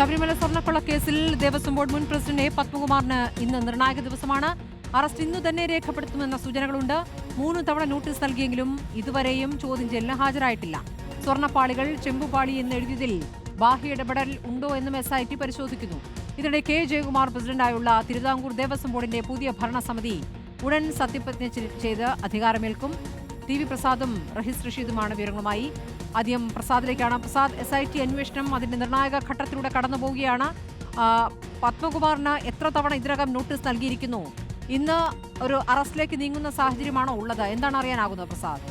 ശബരിമല സ്വർണക്കൊള്ള കേസിൽ ദേവസ്വം ബോർഡ് മുൻ പ്രസിഡന്റ് എ പത്മകുമാറിന് ഇന്ന് നിർണായക ദിവസമാണ്. അറസ്റ്റ് ഇന്നു തന്നെ രേഖപ്പെടുത്തുമെന്ന സൂചനകളുണ്ട്. മൂന്ന് തവണ നോട്ടീസ് നൽകിയെങ്കിലും ഇതുവരെയും ചോദ്യം ചെയ്യലിന് ഹാജരായിട്ടില്ല. സ്വർണപ്പാളികൾ ചെമ്പുപാളി എന്ന് എഴുതിയതിൽ ബാഹ്യ ഇടപെടൽ ഉണ്ടോ എന്നും എസ് ഐ ടി പരിശോധിക്കുന്നു. ഇതിനിടെ കെ ജയകുമാർ പ്രസിഡന്റായുള്ള തിരുവിതാംകൂർ ദേവസ്വം ബോർഡിന്റെ പുതിയ ഭരണസമിതി ഉടൻ സത്യപ്രതിജ്ഞ ചെയ്ത് അധികാരമേൽക്കും. ടി വി പ്രസാദും റഹീസ് റഷീദുമാണ് വിവരങ്ങളുമായി. ആദ്യം പ്രസാദിലേക്കാണ്. പ്രസാദ് എസ് ഐ ടി അന്വേഷണം അതിന്റെ നിർണായക ഘട്ടത്തിലൂടെ കടന്നു പോവുകയാണ്. പത്മകുമാറിന് എത്ര തവണ ഇതിനകം നോട്ടീസ് നൽകിയിരിക്കുന്നു? ഇന്ന് ഒരു അറസ്റ്റിലേക്ക് നീങ്ങുന്ന സാഹചര്യമാണോ ഉള്ളത്? എന്താണ് അറിയാനാകുന്നത് പ്രസാദ്?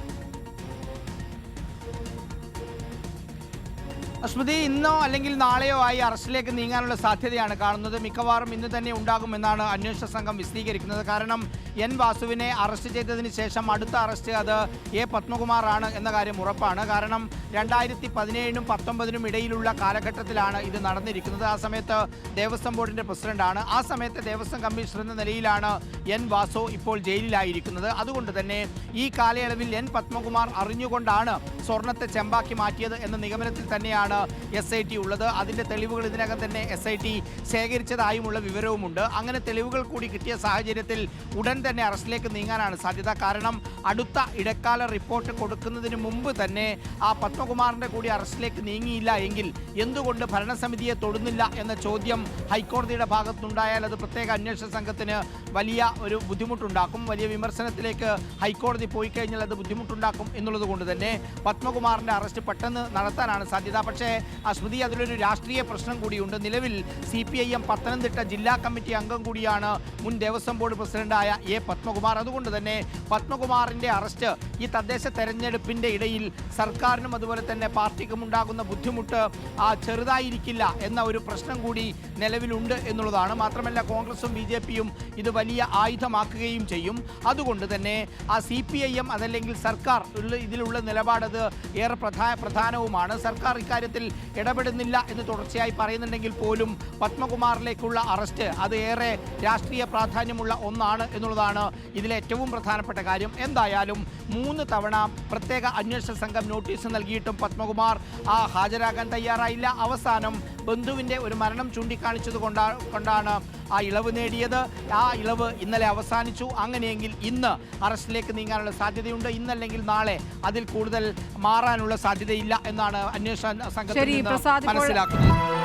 സ്മൃതി ഇന്നോ അല്ലെങ്കിൽ നാളെയോ ആയി അറസ്റ്റിലേക്ക് നീങ്ങാനുള്ള സാധ്യതയാണ് കാണുന്നത്. മിക്കവാറും ഇന്ന് തന്നെ ഉണ്ടാകുമെന്നാണ് അന്വേഷണ സംഘം വിശദീകരിക്കുന്നത്. കാരണം എൻ വാസുവിനെ അറസ്റ്റ് ചെയ്തതിന് ശേഷം അടുത്ത അറസ്റ്റ് അത് എ പത്മകുമാറാണ് എന്ന കാര്യം ഉറപ്പാണ്. കാരണം രണ്ടായിരത്തി പതിനേഴിനും പത്തൊമ്പതിനും ഇടയിലുള്ള കാലഘട്ടത്തിലാണ് ഇത് നടന്നിരിക്കുന്നത്. ആ സമയത്ത് ദേവസ്വം ബോർഡിന്റെ പ്രസിഡന്റാണ് ആ സമയത്ത് ദേവസ്വം കമ്മീഷണർ എന്ന നിലയിലാണ് എൻ വാസു ഇപ്പോൾ ജയിലിലായിരിക്കുന്നത്. അതുകൊണ്ട് തന്നെ ഈ കാലയളവിൽ എൻ പത്മകുമാർ അറിഞ്ഞുകൊണ്ടാണ് സ്വർണത്തെ ചെമ്പാക്കി മാറ്റിയത് എന്ന നിഗമനത്തിൽ തന്നെയാണ് എസ് ഐ ടി ഉള്ളത്. അതിന്റെ തെളിവുകൾ ഇതിനകം തന്നെ എസ് ഐ ടി ശേഖരിച്ചതായുമുള്ള വിവരവുമുണ്ട്. അങ്ങനെ തെളിവുകൾ കൂടി കിട്ടിയ സാഹചര്യത്തിൽ ഉടൻ തന്നെ അറസ്റ്റിലേക്ക് നീങ്ങാനാണ് സാധ്യത. കാരണം അടുത്ത ഇടക്കാല റിപ്പോർട്ട് കൊടുക്കുന്നതിന് മുമ്പ് തന്നെ ആ പത്മകുമാറിന്റെ കൂടി അറസ്റ്റിലേക്ക് നീങ്ങിയില്ല എങ്കിൽ എന്തുകൊണ്ട് ഭരണസമിതിയെ തൊടുന്നില്ല എന്ന ചോദ്യം ഹൈക്കോടതിയുടെ ഭാഗത്തുണ്ടായാൽ അത് പ്രത്യേക അന്വേഷണ സംഘത്തിന് വലിയ ഒരു ബുദ്ധിമുട്ടുണ്ടാക്കും. വലിയ വിമർശനത്തിലേക്ക് ഹൈക്കോടതി പോയി കഴിഞ്ഞാൽ അത് ബുദ്ധിമുട്ടുണ്ടാക്കും എന്നുള്ളത് കൊണ്ട് തന്നെ പത്മകുമാറിന്റെ അറസ്റ്റ് പെട്ടെന്ന് നടത്താനാണ് സാധ്യത. പക്ഷേ ആ അശ്മതി അതിലൊരു രാഷ്ട്രീയ പ്രശ്നം കൂടിയുണ്ട്. നിലവിൽ C P I M Pathanamthitta ജില്ലാ കമ്മിറ്റി അംഗം കൂടിയാണ് മുൻ ദേവസ്വം ബോർഡ് പ്രസിഡന്റായ എ പത്മകുമാർ. അതുകൊണ്ട് തന്നെ പത്മകുമാറിന്റെ അറസ്റ്റ് ഈ തദ്ദേശ തെരഞ്ഞെടുപ്പിന്റെ ഇടയിൽ സർക്കാരിനും അതുപോലെ തന്നെ പാർട്ടിക്കും ഉണ്ടാകുന്ന ബുദ്ധിമുട്ട് ആ ചെറുതായിരിക്കില്ല എന്ന ഒരു പ്രശ്നം കൂടി നിലവിലുണ്ട് എന്നുള്ളതാണ്. മാത്രമല്ല കോൺഗ്രസും ബി ജെ പിയും ഇത് വലിയ ആയുധമാക്കുകയും ചെയ്യും. അതുകൊണ്ട് തന്നെ ആ സി പി ഐ എം അതല്ലെങ്കിൽ സർക്കാർ ഇതിലുള്ള നിലപാടത് ഏറെ പ്രധാന പ്രധാനവുമാണ്. സർക്കാർ ഇക്കാര്യത്തിൽ ഇടപെടുന്നില്ല എന്ന് തുടർച്ചയായി പറയുന്നുണ്ടെങ്കിൽ പോലും പത്മകുമാറിലേക്കുള്ള അറസ്റ്റ് അത് ഏറെ രാഷ്ട്രീയ പ്രാധാന്യമുള്ള ഒന്നാണ് എന്നുള്ളതാണ് ഇതിലെ ഏറ്റവും പ്രധാനപ്പെട്ട കാര്യം. എന്തായാലും മൂന്ന് തവണ പ്രത്യേക അന്വേഷണ സംഘം നോട്ടീസ് നൽകിയിട്ടും പത്മകുമാർ ആ ഹാജരാകാൻ തയ്യാറായില്ല. അവസാനം ബന്ധുവിന്റെ ഒരു മരണം ചൂണ്ടിക്കാണിച്ചത് കൊണ്ടാ കൊണ്ടാണ് ആ ഇളവ് നേടിയത്. ആ ഇളവ് ഇന്നലെ അവസാനിച്ചു. അങ്ങനെയെങ്കിൽ ഇന്ന് അറസ്റ്റിലേക്ക് നീങ്ങാനുള്ള സാധ്യതയുണ്ട്. ഇന്നല്ലെങ്കിൽ നാളെ അതിൽ കൂടുതൽ മാറാനുള്ള സാധ്യതയില്ല എന്നാണ് അന്വേഷണ സംഘം മനസ്സിലാക്കുന്നത്.